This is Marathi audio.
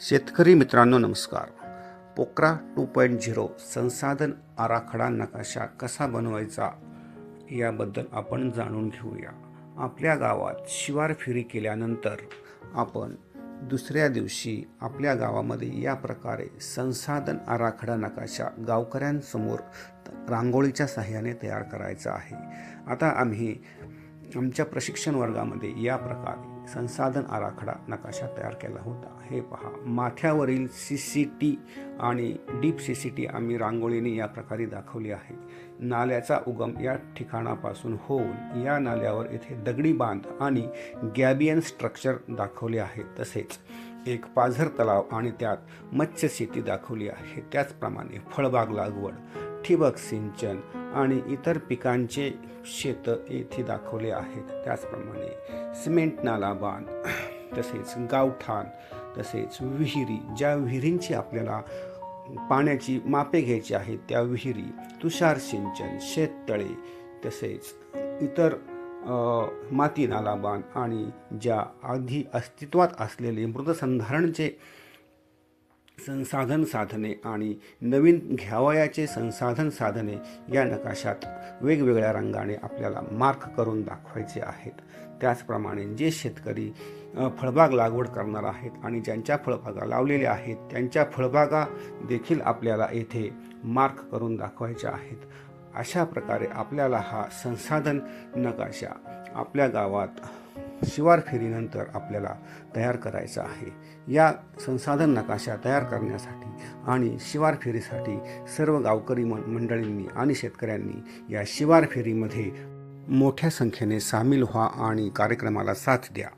शेतकरी मित्रांनो नमस्कार. पोकरा टू पॉईंट झिरो संसाधन आराखडा नकाशा कसा बनवायचा याबद्दल आपण जाणून घेऊया. आपल्या गावात शिवार फेरी केल्यानंतर आपण दुसऱ्या दिवशी आपल्या गावामध्ये या प्रकारे संसाधन आराखडा नकाशा गावकऱ्यांसमोर रांगोळीच्या सहाय्याने तयार करायचा आहे. आता आम्ही आमच्या प्रशिक्षण वर्गामध्ये या प्रकारे संसाधन आराखडा नकाशा तयार केला होता. हे पहा माथ्यावरील सी सी टी आणि डीप सी सी टी आम्ही रांगोळीने या प्रकारे दाखवली आहे. नाल्याचा उगम या ठिकाणापासून होऊन या नाल्यावर येथे दगडी बांध आणि गॅबियन स्ट्रक्चर दाखवले आहे. तसेच एक पाझर तलाव आणि त्यात मत्स्य शेती दाखवली आहे. त्याचप्रमाणे फळबाग लागवड ठिबक सिंचन आणि इतर पिकांचे शेत येथे दाखवले आहेत. त्याचप्रमाणे सिमेंट नाला बांध तसेच गावठाण तसेच विहिरी ज्या विहिरींची आपल्याला पाण्याची मापे घ्यायची आहेत त्या विहिरी तुषार सिंचन शेततळे तसेच इतर माती नाला बांध आणि ज्या आधी अस्तित्वात असलेले मृदसंधारणचे संसाधन साधने आणि नवीन घ्यावयाचे संसाधन साधने या नकाशात वेगवेगळ्या रंगाने आपल्याला मार्क करून दाखवायचे आहेत. त्याचप्रमाणे जे शेतकरी फळबाग लागवड करणार आहेत आणि ज्यांच्या फळबागा लावलेल्या आहेत त्यांच्या फळबागा देखील आपल्याला येथे मार्क करून दाखवायच्या आहेत. अशा प्रकारे आपल्याला हा संसाधन नकाशा आपल्या गावात शिवार फेरीनंतर आपल्याला तयार करायचा आहे. या संसाधन नकाशा तयार करण्यासाठी आणि शिवार फेरीसाठी सर्व गावकरी म मंडळींनी आणि शेतकऱ्यांनी या शिवार फेरीमध्ये मोठ्या संख्येने सामील व्हा आणि कार्यक्रमाला साथ द्या.